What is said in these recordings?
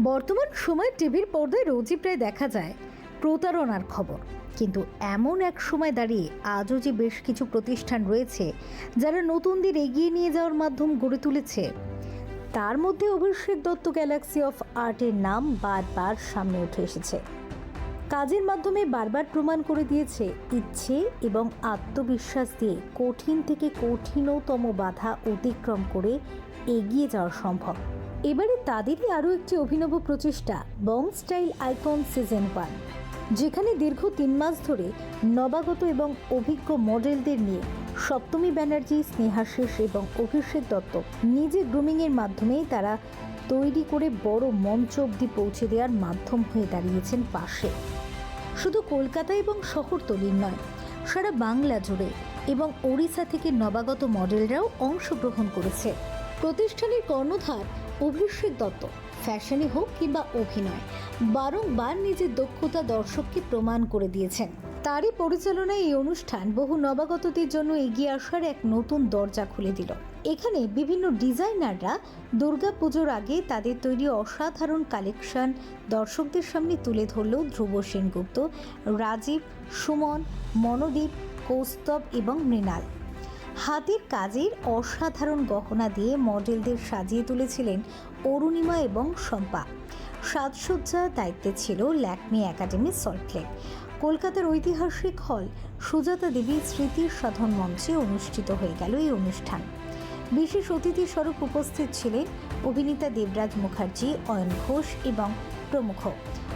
বর্তমান সময় টিভির পর্দায় রোজই প্রায় দেখা যায় প্রতারণার খবর। কিন্তু এমন এক সময় দাঁড়িয়ে আজও যে বেশ কিছু প্রতিষ্ঠান রয়েছে, যারা নতুন নতুনদের এগিয়ে নিয়ে যাওয়ার মাধ্যম গড়ে তুলেছে, তার মধ্যে অভিষেক দত্ত গ্যালাক্সি অফ আর্টের নাম বারবার সামনে উঠে এসেছে। কাজের মাধ্যমে বারবার প্রমাণ করে দিয়েছে ইচ্ছে এবং আত্মবিশ্বাস দিয়ে কঠিন থেকে কঠিনতম বাধা অতিক্রম করে এগিয়ে যাওয়া সম্ভব। এবারে তাদেরই আরও একটি অভিনব প্রচেষ্টা, Bong style icon season one, যেখানে দীর্ঘ তিন মাস ধরে নবাগত এবং অভিজ্ঞ মডেলদের নিয়ে সপ্তমী ব্যানার্জি স্নেহাশিস এবং অভিষেক দত্ত নিজে গ্রুমিংয়ের মাধ্যমেই তারা তৈরি করে বড় মঞ্চ অবধি পৌঁছে দেওয়ার মাধ্যম হয়ে দাঁড়িয়েছেন পাশে। শুধু কলকাতা এবং শহরতলির নয়, সারা বাংলা জুড়ে এবং ওড়িশা থেকে নবাগত মডেলরাও অংশগ্রহণ করেছে। প্রতিষ্ঠানের কর্ণধার অভিষেক দত্ত ফ্যাশনে হোক কিংবা অভিনয়, বারংবার নিজের দক্ষতা দর্শককে প্রমাণ করে দিয়েছেন। তারই পরিচালনায় এই অনুষ্ঠান বহু নবাগতদের জন্য এগিয়ে আসার এক নতুন দরজা খুলে দিল। এখানে বিভিন্ন ডিজাইনাররা দুর্গাপুজোর আগে তাদের তৈরি অসাধারণ কালেকশন দর্শকদের সামনে তুলে ধরল ধ্রুব সেনগুপ্ত, রাজীব, সুমন, মনোদীপ, কৌস্তব এবং মৃণাল। হাতের কাজের অসাধারণ গহনা দিয়ে মডেলদের সাজিয়ে তুলেছিলেন অরুণিমা এবং শম্পা। সাজসজ্জার দায়িত্বে ছিল ল্যাকমি একাডেমি সল্টলেক কলকাতার ঐতিহাসিক হল সুজাতা দেবীর স্মৃতির সাধন মঞ্চে অনুষ্ঠিত হয়ে গেল এই অনুষ্ঠান। বিশেষ অতিথি স্বরূপ উপস্থিত ছিলেন অভিনেতা দেবরাজ মুখার্জি, অয়ন ঘোষ এবং প্রমুখ।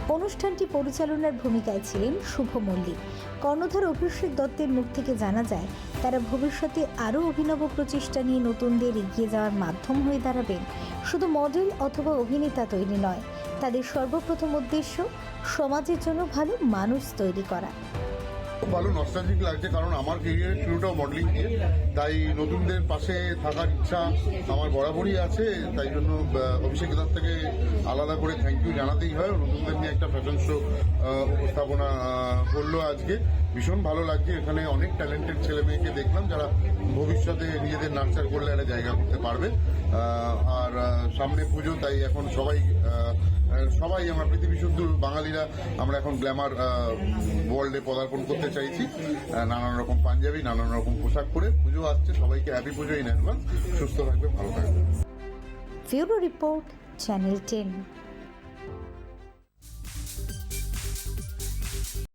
অনুষ্ঠানটি পরিচালনার ভূমিকায় ছিলেন শুভ মল্লিক। কর্ণধার অভিষেক দত্তের মুখ থেকে জানা যায়, তারা ভবিষ্যতে আরও অভিনব প্রচেষ্টা নিয়ে নতুনদের এগিয়ে যাওয়ার মাধ্যম হয়ে দাঁড়াবেন। শুধু মডেল অথবা অভিনেতা তৈরি নয়, তাদের সর্বপ্রথম উদ্দেশ্য সমাজের জন্য ভালো মানুষ তৈরি করা। ভালো নস্টালজিক লাগছে কারণ আমার কেরিয়ার শুরুটাও মডেলিং দিয়ে তাই নতুনদের পাশে থাকার ইচ্ছা আমার বরাবরই আছে, তাই জন্য অভিষেক দাস থেকে আলাদা করে থ্যাংক ইউ জানাতেই হয়। নতুনদের নিয়ে একটা ফ্যাশন শো উপস্থাপনা করল আজকে। ভীষণ ভালো লাগছে, এখানে অনেক ট্যালেন্টেড ছেলে মেয়েকে দেখলাম যারা ভবিষ্যতে নিজেদের নার্চার করলে একটা জায়গা করতে পারবে। আর সামনে পুজো, তাই এখন সবাই সবাই আমরা পৃথিবী শুদ্ধ বাঙালিরা, আমরা এখন গ্ল্যামার ওয়ার্ল্ডে পদার্পণ করতে চাইছি। নানান রকম পাঞ্জাবি, নানান রকম পোশাক পরে পুজো আসছে। সবাইকে হ্যাপি পুজো ইন অ্যাডভান্স সুস্থ থাকবে ভালো থাকবে ফিউরো রিপোর্ট চ্যানেল টেন